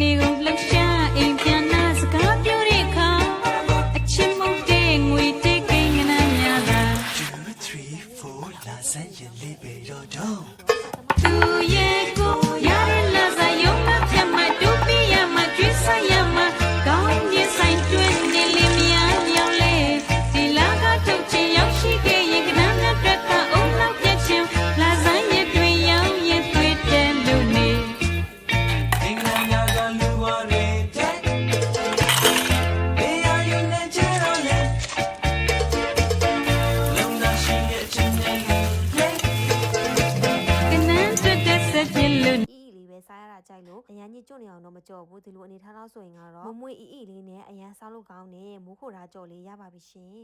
နေကုန်လှရှာအိမ်ပြန်နာစကားပြောတဲ့အခါအချစ်မုတ်တဲ့ငွေတဲ့ကိန်းကနများလား Two, three, four, လာစမ်းရင်လေးပဲတော့တော့ ဆက်ချင်လို့အီအီလေးပဲစားရတာကြိုက်လို့အရန်ကြီးကျွတ်နေအောင်တော့မကြော်ဘူးဒီလိုအနေထားတော့ဆိုရင်ကတော့မမွေအီအီလေးနဲ့အရန်စားလို့ကောင်းတဲ့မိုးခိုတာကြော်လေးရပါပြီရှင်